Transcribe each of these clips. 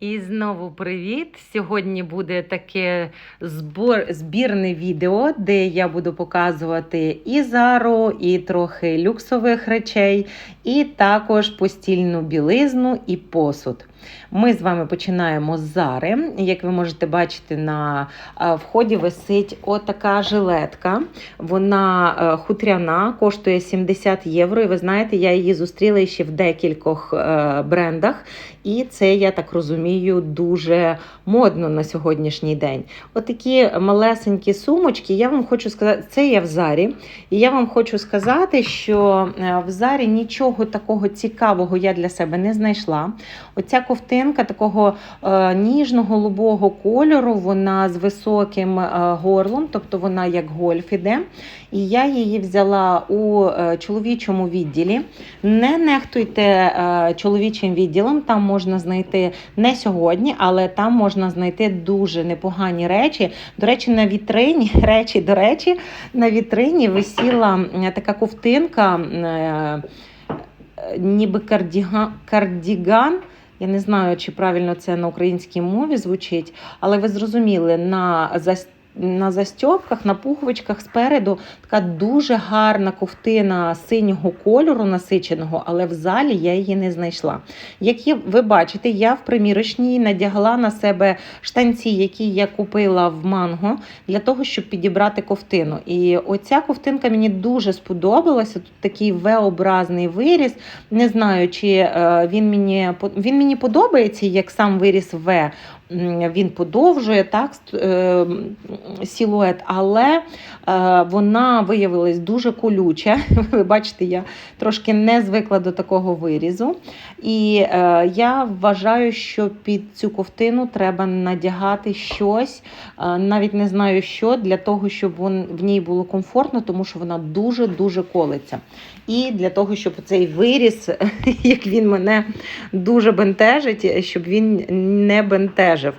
І знову привіт! Сьогодні буде таке збор, збірне відео, де я буду показувати і зару, і трохи люксових речей, і також постільну білизну і посуд. Ми з вами починаємо з зари. Як ви можете бачити, на е, вході висить отака жилетка. Вона е, хутряна, коштує 70 євро. І ви знаєте, я її зустріла ще в декількох е, брендах. І це, я так розумію, дуже модно на сьогоднішній день. Отакі малесенькі сумочки, я вам хочу сказати, це я в зарі. І я вам хочу сказати, що в зарі нічого такого цікавого я для себе не знайшла. Оця ковтинка такого е, ніжно-голубого кольору, вона з високим е, горлом, тобто вона як гольф іде. І я її взяла у е, чоловічому відділі. Не нехтуйте чоловічим відділом, там можна знайти не сьогодні, але там можна знайти дуже непогані речі. До речі, на вітрині речі, до речі, на вітрині висіла така ковтинка, ніби кардіга, кардіган. Я не знаю, чи правильно це на українській мові звучить, але ви зрозуміли, на на застьопках, на пуховичках спереду така дуже гарна ковтина синього кольору насиченого, але в залі я її не знайшла. Як ви бачите, я в примірочній надягла на себе штанці, які я купила в манго, для того, щоб підібрати ковтину. І оця ковтинка мені дуже сподобалася. Тут такий V-образний виріс. Не знаю, чи е, він мені він мені подобається, як сам виріс В. Він подовжує так е, силует, але е, вона виявилась дуже колюча. Ви бачите, я трошки не звикла до такого вирізу. І е, я вважаю, що під цю ковтину треба надягати щось, навіть не знаю що, для того, щоб в ній було комфортно, тому що вона дуже-дуже колиться. І для того, щоб цей виріс, як він мене дуже бентежить, щоб він не бентежив.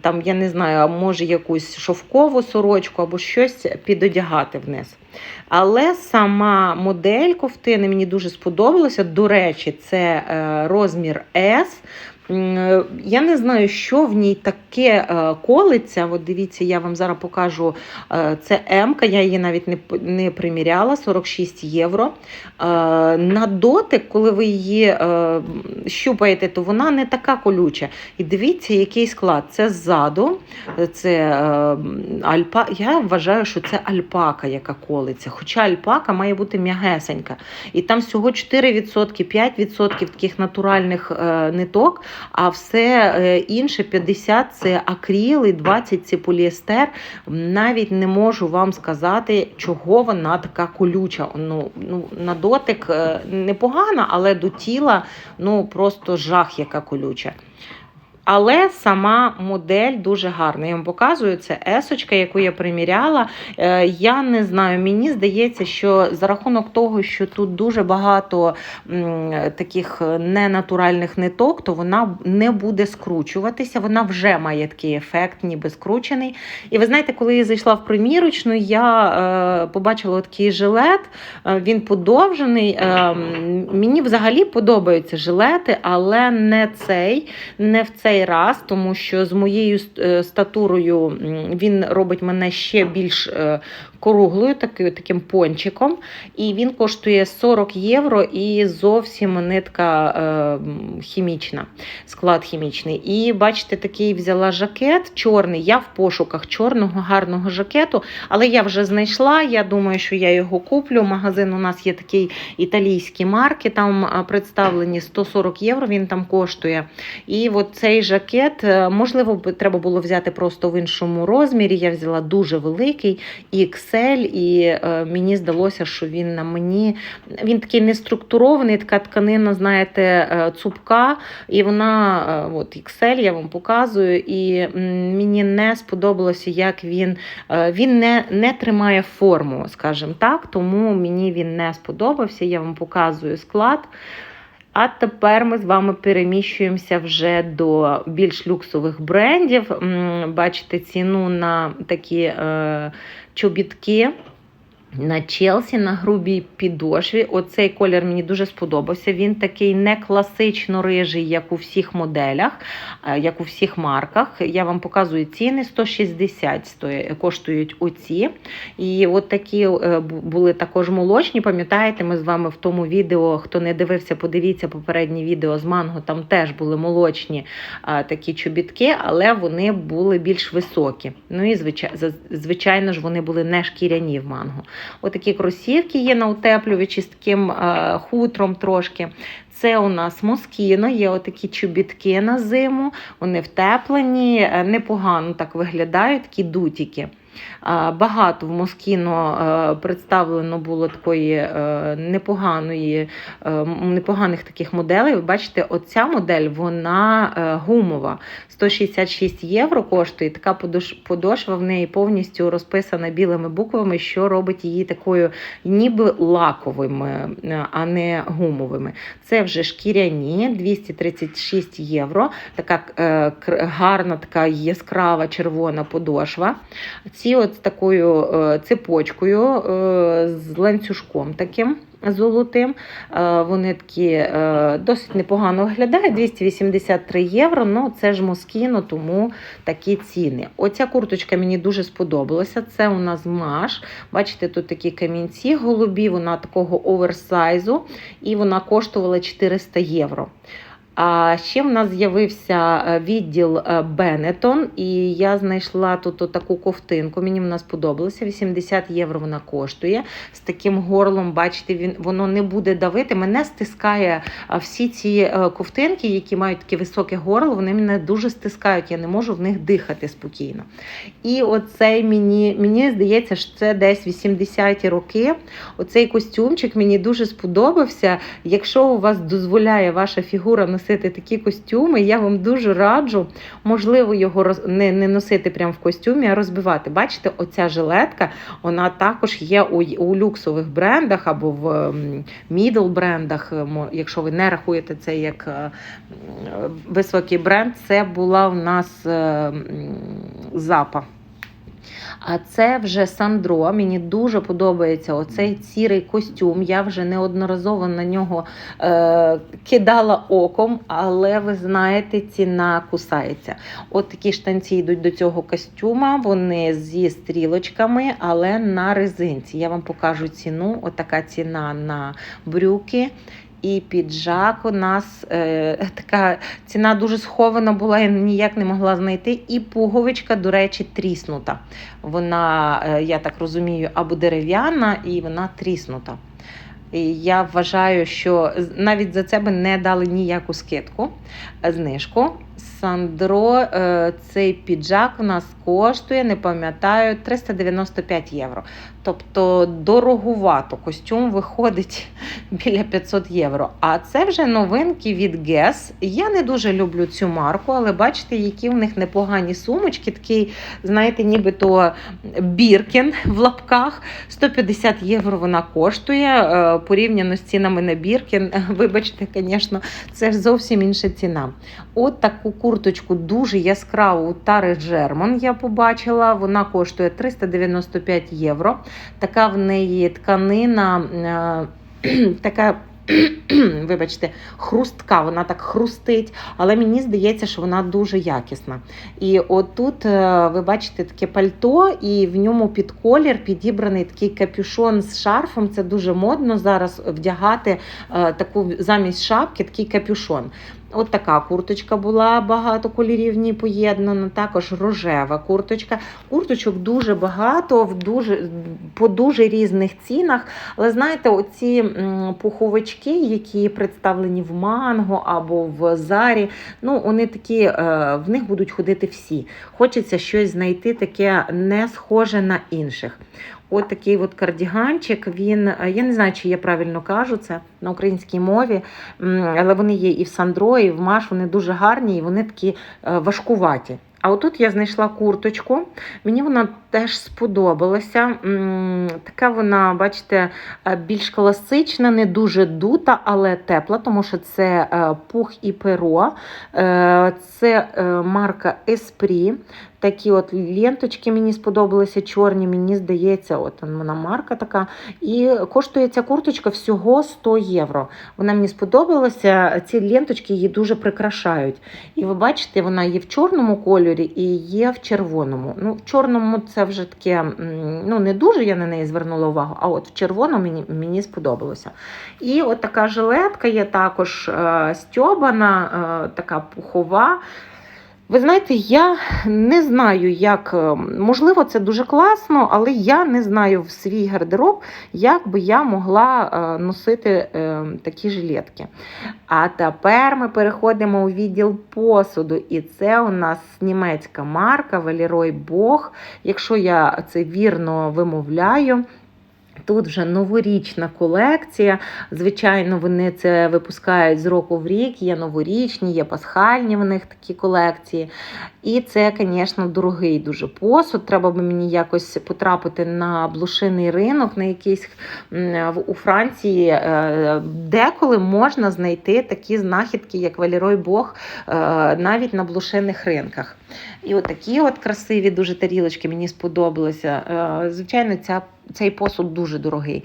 Там, я не знаю, а може якусь шовкову сорочку або щось підодягати вниз. Але сама модель ковтини мені дуже сподобалася. До речі, це е, розмір S. Е, Я не знаю, що в ній таке е, колиться. От дивіться, я вам зараз покажу. Е, Це М, я її навіть не, не приміряла, 46 євро. На дотик, коли ви її щупаєте, то вона не така колюча. І дивіться, який склад. Це ззаду, це альпа. Я вважаю, що це альпака, яка колиться. Хоча альпака має бути м'ягесенька. І там всього 4%, 5% таких натуральних ниток, а все е, інше 50% це акріл і 20% це поліестер. Навіть не можу вам сказати, чого вона така колюча. Ну, ну, на дотик е, непогана, але до тіла ну, просто жах, яка колюча. Але сама модель дуже гарна. Я вам показую, це есочка, яку я приміряла. Е, Я не знаю, мені здається, що за рахунок того, що тут дуже багато таких ненатуральних ниток, то вона не буде скручуватися. Вона вже має такий ефект, ніби скручений. І ви знаєте, коли я зайшла в примірочну, я е, побачила такий жилет. Е, Він подовжений. Мені взагалі подобаються жилети, але не цей не в цей раз, тому що з моєю е, статурою він робить мене ще більш е, круглою, таки- таким пончиком. І він коштує 40 євро і зовсім нитка е, хімічна, склад хімічний. І бачите, такий взяла жакет чорний. Я в пошуках чорного гарного жакету, але я вже знайшла. Я думаю, що я його куплю. Магазин у нас є такий італійські марки, там представлені 140 євро. Він там коштує. І от цей жакет, е, можливо, треба було взяти просто в іншому розмірі. Я взяла дуже великий XL, і е, мені здалося, що він на мені він такий неструктурований, така тканина, знаєте, е, цупка. І вона, е, от XL, я вам показую, і мені не сподобалося, як він, він не, не тримає форму, скажімо так, тому мені він не сподобався. Я вам показую склад. А тепер ми з вами переміщуємося вже до більш люксових брендів. Бачите ціну на такі е, чобітки. На Челсі на грубій підошві. Оцей колір мені дуже сподобався. Він такий не класично рижий, як у всіх моделях, е, як у всіх марках. Я вам показую ціни 160 стоять, коштують оці. І от такі е, були також молочні. Пам'ятаєте, ми з вами в тому відео, хто не дивився, подивіться попереднє відео з манго. Там теж були молочні е, такі чобітки, але вони були більш високі. Ну і звичайно ж, вони були не шкіряні в манго. Отакі кросівки є на утеплювачі з таким е, хутром трошки. Це у нас москіно, є отакі чобітки на зиму, вони втеплені, е, непогано так виглядають, такі дутіки. Багато в Москіно е, представлено було такої е, непоганої, е, непоганих таких моделей. Ви бачите, оця модель вона гумова. 166 євро коштує. Така подошва в неї повністю розписана білими буквами, що робить її такою ніби лаковими, а не гумовими. Це вже шкіряні 236 євро. Така гарна, така яскрава червона подошва. Ці от з такою е, цепочкою, е, з ланцюжком таким. Золотим, Е, вони такі досить непогано виглядають. 283 євро. Ну це ж москіно, тому такі ціни. Оця курточка мені дуже сподобалася. Це у нас маш. Бачите, тут такі камінці голубі, вона такого оверсайзу, і вона коштувала 400 євро. А ще в нас з'явився е, відділ е, Бенетон, і я знайшла тут таку ковтинку. Мені вона сподобалася. 80 євро вона коштує. З таким горлом, бачите, він воно не буде давити. Мене стискає всі ці е, ковтинки, які мають таке високе горло. Вони мене дуже стискають. Я не можу в них дихати спокійно. І оцей мені, мені здається, що це десь 80-ті роки. Оцей костюмчик мені дуже сподобався. Якщо у вас дозволяє ваша фігура носити такі костюми, я вам дуже раджу, можливо, його роз... не, не носити прямо в костюмі, а розбивати. Бачите, оця жилетка, вона також є у, у люксових брендах або в ем, мідл брендах. Якщо ви не рахуєте це як е, високий бренд, це була у нас е, запа. А це вже Сандро. Мені дуже подобається оцей сірий костюм. Я вже неодноразово на нього е, кидала оком, але ви знаєте, ціна кусається. От такі штанці йдуть до цього костюма. Вони зі стрілочками, але на резинці. Я вам покажу ціну. Отака ціна на брюки. І піджак у нас е, така ціна дуже схована була, я ніяк не могла знайти. І пуговичка, до речі, тріснута. Вона, е, я так розумію, або дерев'яна, і вона тріснута. І я вважаю, що навіть за це би не дали ніяку скидку, е, знижку. Сандро, е, цей піджак у нас коштує, не пам'ятаю, 395 євро. Тобто дорогувато. Костюм виходить біля 500 євро. А це вже новинки від Guess. Я не дуже люблю цю марку, але бачите, які в них непогані сумочки. Такий, знаєте, нібито Біркен в лапках. 150 євро вона коштує. Е, Порівняно з цінами на Біркен. Вибачте, звісно, це ж зовсім інша ціна. От таку курточку дуже яскраву у Тари Джермон я побачила. Вона коштує 395 євро. Така в неї тканина, е, така. Вибачте, хрустка, вона так хрустить, але мені здається, що вона дуже якісна. І отут е, ви бачите таке пальто, і в ньому під колір підібраний такий капюшон з шарфом. Це дуже модно зараз вдягати е, таку замість шапки, такий капюшон. От така курточка була багато кольорів в поєднано. Також рожева курточка. Курточок дуже багато, в дуже, по дуже різних цінах. Але знаєте, оці м, пуховички, які представлені в манго або в зарі, ну вони такі, е, в них будуть ходити всі. Хочеться щось знайти таке не схоже на інших. От такий от кардіганчик. Він е, я не знаю, чи я правильно кажу це на українській мові, але вони є і в Сандро, і в Маш. Вони дуже гарні, і вони такі е, важкуваті. А отут я знайшла курточку. Мені вона теж сподобалася. Така вона, бачите, е, більш класична, не дуже дута, але тепла, тому що це е, пух і перо. Е, Це марка Esprit. Такі от ленточки мені сподобалися, чорні, мені здається, от вона марка така. І коштує ця курточка всього 100 євро. Вона мені сподобалася. Ці ленточки її дуже прикрашають. І ви бачите, вона є в чорному кольорі і є в червоному. Ну, в чорному це вже таке, ну не дуже я на неї звернула увагу, а от в червоному мені, мені сподобалося. І от така жилетка є також е, стьобана, е, така пухова. Ви знаєте, я не знаю, як е, можливо, це дуже класно, але я не знаю в свій гардероб, як би я могла е, носити е, такі жилетки. А тепер ми переходимо у відділ посуду, і це у нас німецька марка Валерой Бог. Якщо я це вірно вимовляю. Тут вже новорічна колекція. Звичайно, вони це випускають з року в рік. Є новорічні, є пасхальні в них такі колекції. І це, звісно, дорогий дуже посуд. Треба би мені якось потрапити на блошиний ринок, на якийсь у Франції. е, Деколи можна знайти такі знахідки, як Валерой Бог, е, навіть на блошиних ринках. І от такі от красиві дуже тарілочки мені сподобалися. Е, Звичайно, ця цей посуд дуже дорогий.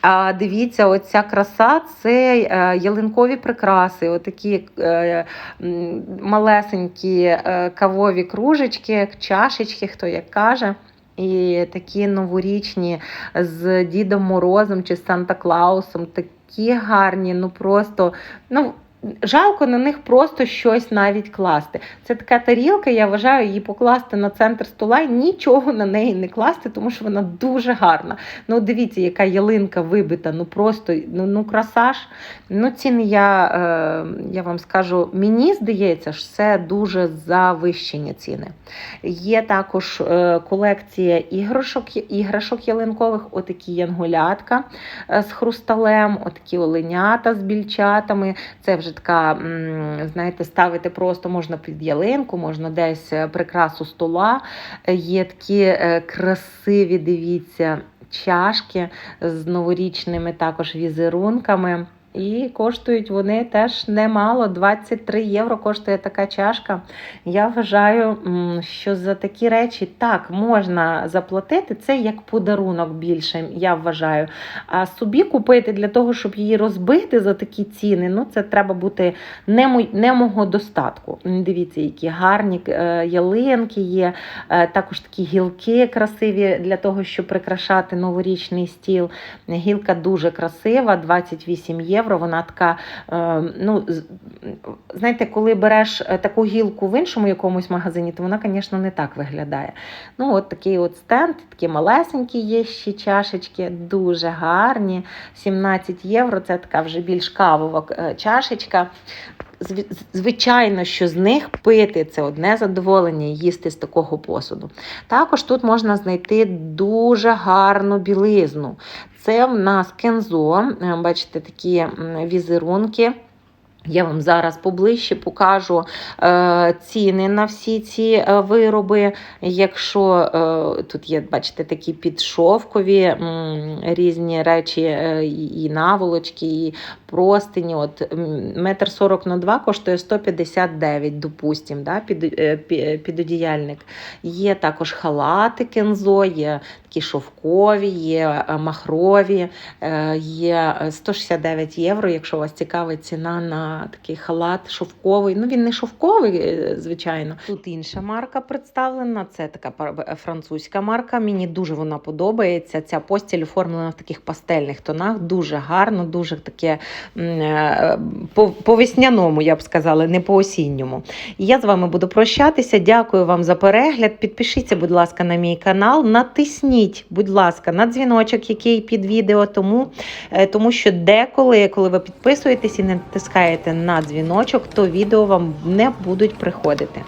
А дивіться, оця краса це е, ялинкові прикраси, отакі е, малесенькі е, кавові кружечки, чашечки, хто як каже. І такі новорічні з Дідом Морозом чи Санта Клаусом, такі гарні, ну просто ну. Жалко на них просто щось навіть класти. Це така тарілка, я вважаю її покласти на центр стола і нічого на неї не класти, тому що вона дуже гарна. Ну, дивіться, яка ялинка вибита, ну просто ну, ну краса ж. Ну, ціни я, е, я вам скажу, мені здається, що це дуже завищені ціни. Є також е, колекція іграшок, іграшок ялинкових, отакі янголятка е, з хрусталем, отакі оленята з більчатами. Це вже така, знаєте, ставити просто можна під ялинку, можна десь е, прикрасу стола. Е, Є такі е, красиві, дивіться, чашки з новорічними також візерунками. І коштують вони теж немало. 23 євро коштує така чашка. Я вважаю, що за такі речі так можна заплатити. Це як подарунок більше, я вважаю. А собі купити для того, щоб її розбити за такі ціни, ну це треба бути не, мо- не мого достатку. Дивіться, які гарні е, ялинки є, е, також такі гілки красиві для того, щоб прикрашати новорічний стіл. Гілка дуже красива, 28 євро. Вона така, е, ну, знаєте, коли береш е, таку гілку в іншому якомусь магазині, то вона, звісно, не так виглядає. Ну, от такий от стенд, такі малесенькі є ще чашечки, дуже гарні. 17 євро. Це така вже більш кавова е, чашечка. Зв- Звичайно, що з них пити це одне задоволення їсти з такого посуду. Також тут можна знайти дуже гарну білизну. Це в нас кензо, е, бачите, такі візерунки. Я вам зараз поближче покажу е, ціни на всі ці е, вироби. Якщо е, тут є, бачите, такі підшовкові м, різні речі, е, і наволочки, і простині. От метр сорок на два коштує 159, допустим, да, під, е, пі- підодіяльник. Є також халати кензо, є такі шовкові, є е, махрові, е, є 169 євро, якщо вас цікавить ціна на такий халат шовковий. Ну він не шовковий, е, звичайно. Тут інша марка представлена. Це така е, французька марка. Мені дуже вона подобається. Ця постіль оформлена в таких пастельних тонах. Дуже гарно, дуже таке е, по, весняному, я б сказала, не по осінньому. Я з вами буду прощатися. Дякую вам за перегляд. Підпишіться, будь ласка, на мій канал. Натисніть, будь ласка, на дзвіночок, який під відео, тому, е, тому що деколи, коли ви підписуєтесь і натискаєте на дзвіночок, то відео вам не будуть приходити.